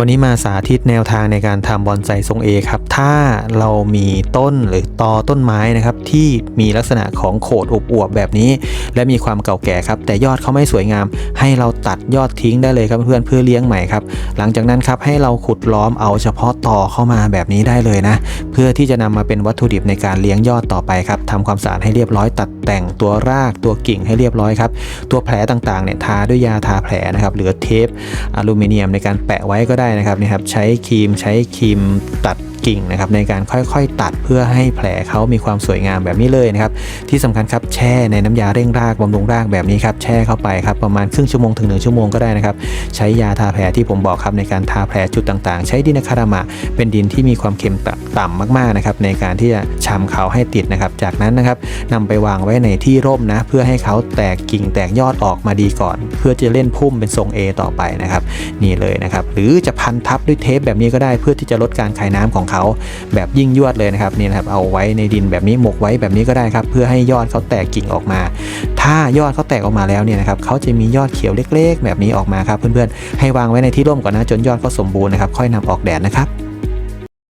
วันนี้มาสาธิตแนวทางในการทำบอนไซทรงเอครับ ถ้าเรามีต้นหรือตอต้นไม้นะครับ ที่มีลักษณะของโขดอวบๆแบบนี้ และมีความเก่าแก่ครับ แต่ยอดเขาไม่สวยงาม ให้เราตัดยอดทิ้งได้เลยครับเพื่อนเพื่อเลี้ยงใหม่ครับ หลังจากนั้นครับให้เราขุดล้อมเอาเฉพาะตอเข้ามาแบบนี้ได้เลยนะ เพื่อที่จะนำมาเป็นวัตถุดิบในการเลี้ยงยอดต่อไปครับทำความสะอาดให้เรียบร้อยตัดแต่งตัวรากตัวกิ่งให้เรียบร้อยครับตัวแผลต่างๆเนี่ยทาด้วยยาทาแผลนะครับหรือเทปอลูมิเนียมในการแปะไว้ก็ได้นะครับนี่ครับใช้ครีมใช้ครีมตัด กิ่งนะครับในการค่อยๆ ตัดเพื่อให้แผลเขามีความสวยงามแบบนี้เลยนะครับที่สำคัญครับแช่ในน้ำยาเร่งรากบำรุงรากแบบนี้ครับแช่เข้าไปครับประมาณครึ่งชั่วโมงถึง1ชั่วโมงก็ได้นะครับใช้ยาทาแผลที่ผมบอกครับในการทาแผลจุดต่างๆ ใช้ดินคารามะ เป็นดินที่มีความเค็มต่ำมากๆนะครับในการที่จะชำเขาให้ติดนะครับ จากนั้นนะครับนำไปวางไว้ในที่ร่มนะเพื่อให้เขาแตกกิ่งแตกยอดออกมาดีก่อน เพื่อจะเล่นพุ่มเป็นทรง A ต่อไปนะครับนี่เลยนะครับหรือจะพันทับด้วยเทปแบบนี้ก็ได้เพื่อที่จะลดการคายน้ำของเขาแบบยิ่งยวดเลยนะครับนี่นะครับเอาไว้ในดินแบบนี้หมกไว้แบบนี้ก็ได้ครับ เพื่อให้ยอดเขาแตกกิ่งออกมา ถ้ายอดเขาแตกออกมาแล้วเนี่ยนะครับเขาจะมียอดเขียวเล็ก ๆ แบบนี้ออกมาครับเพื่อนๆให้วางไว้ในที่ร่มก่อนนะจนยอดเขาสมบูรณ์นะครับค่อยนำออกแดดนะครับ